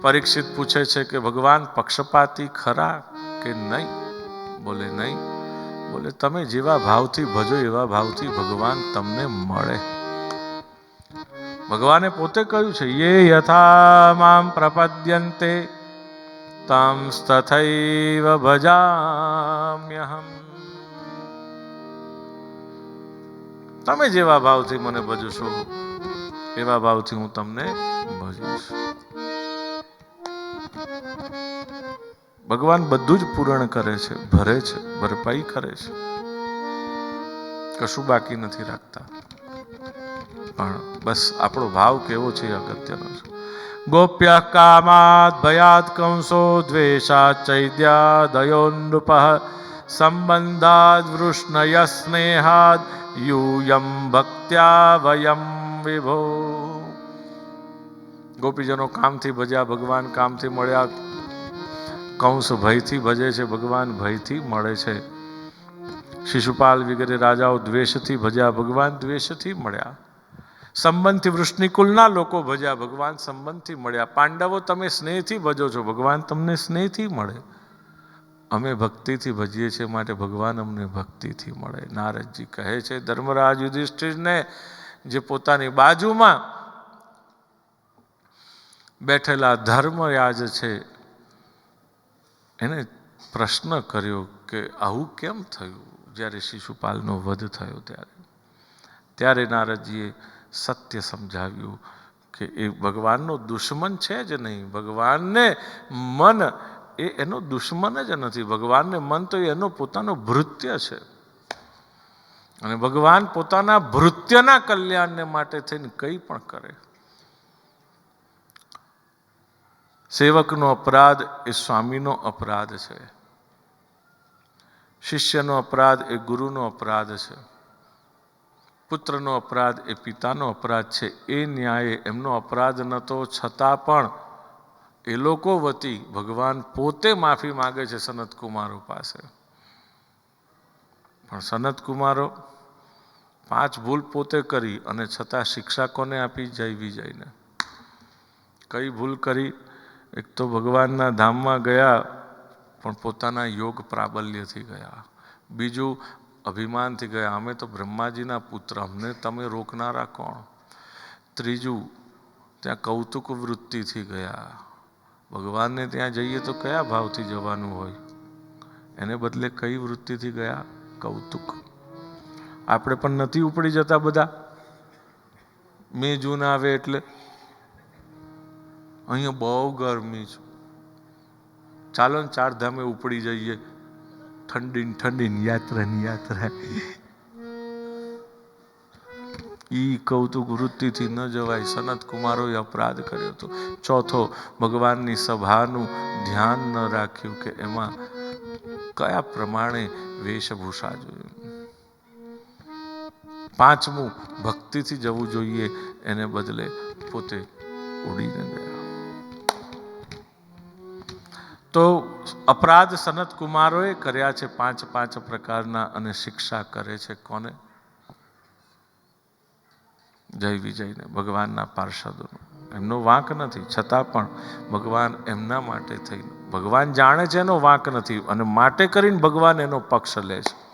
પરીક્ષિત પૂછે છે કે, ભગવાન, પક્ષપાતી ખરા કે નહીં? બોલે નહીં. બોલે, તમે જેવા ભાવથી ભજો, એવા ભાવથી ભગવાન તમને મળે. ભગવાને પોતે કહ્યું છે, યે યથા મામ પ્રપદ્યન્તે તમ તથૈવ ભજામ્યહમ. તમે જેવા ભાવથી મને ભજશો એવા ભાવથી હું તમને ભજીશ. ભગવાન બધું જ પૂરણ કરે છે, ભરે છે, ભરપાઈ કરે છે. કશું બાકી નથી રાખતા. પણ બસ આપણો ભાવ કેવો છે અગત્યનો છે. ગોપ્ય કામાત ભયાત કંસો દ્વેષા ચૈદ્યા દયોન્નૃપ સંબંધાદ વૃષ્ણય સ્નેહાદ યુયમ ભક્ત્યા વયમ વિભો. ગોપીજનો કામથી ભજ્યા, ભગવાન કામથી મળ્યા કંસ ભયથી ભજે છે ભગવાન ભયથી મળે છે શિશુપાલ વગેરે રાજાઓ દ્વેષથી ભજ્યા ભગવાન દ્વેષથી મળ્યા સંબંધથી વૃષ્ણિકુલના લોકો ભજ્યા ભગવાન સંબંધથી મળ્યા પાંડવો તમે સ્નેહથી ભજો છો ભગવાન તમને સ્નેહથી મળે અમે ભક્તિથી ભજીએ છીએ માટે ભગવાન અમને ભક્તિથી મળે। નારદજી કહે છે, ધર્મરાજ યુધિષ્ઠિરને, જે પોતાની બાજુમાં બેઠેલા ધર્મરાજ છે એને પ્રશ્ન કર્યો કે આવું કેમ થયું? જ્યારે શિશુપાલનો વધ થયો ત્યારે. ત્યારે નારદજીએ સત્ય સમજાવ્યું કે એ ભગવાનનો દુશ્મન છે જ નહીં. ભગવાનને મન એ એનો દુશ્મન જ નથી. ભગવાનને મન તો એનો પોતાનો ભૃત્ય છે. અને ભગવાન પોતાના ભૃત્યના કલ્યાણને માટે થઈને કંઈ પણ કરે. સેવકનો અપરાધ એ સ્વામીનો અપરાધ છે. શિષ્યનો અપરાધ એ ગુરુનો અપરાધ છે. પુત્રનો અપરાધ એ પિતાનો અપરાધ છે. એ ન્યાયે એમનો અપરાધ નહોતો છતાં પણ એ લોકો વતી ભગવાન પોતે માફી માગે છે સનત કુમારો પાસે. પણ સનત કુમારો પાંચ ભૂલ પોતે કરી અને છતાં શિક્ષા કોને આપી? જય વિજયને. કઈ ભૂલ કરી? એક તો ભગવાનના ધામમાં ગયા, પણ પોતાના યોગ પ્રાબલ્યથી ગયા. બીજું, અભિમાનથી ગયા. અમે તો બ્રહ્માજીના પુત્ર. અમને તમે રોકનારા કોણ? ત્રીજું, ત્યાં કૌતુક વૃત્તિથી ગયા. ભગવાનને ત્યાં જઈએ તો કયા ભાવથી જવાનું હોય? એને બદલે કઈ વૃત્તિથી ગયા? કૌતુક. આપણે પણ નથી ઉપડી જતા બધા. મે જૂન આવે એટલે અહીંયા બહુ ગરમી છે. ચાલો ને ચાર ધામે ઉપડી જઈએ. ઠંડી ને ઠંડી ને યાત્રા ની યાત્રા. ઈ કૌતુક વૃત્તિથી ન જવાય. સનત કુમારોએ અપરાધ કર્યો હતો. ચોથો, ભગવાનની સભાનું ધ્યાન ન રાખ્યું કે એમાં કયા પ્રમાણે વેશભૂષા જોઈએ. પાંચમું, ભક્તિથી જવું જોઈએ. એને બદલે પોતે ઉડીને ગયા. તો અપરાધ સનત કુમારોએ કર્યા છે પાંચ પાંચ પ્રકારના અને શિક્ષા કરે છે કોને? જય વિજયને, ભગવાનના પાર્ષદોનો. એમનો વાંક નથી, છતાં પણ ભગવાન એમના માટે થઈ ભગવાન જાણે છે એનો વાંક નથી અને માટે કરીને ભગવાન એનો પક્ષ લે છે.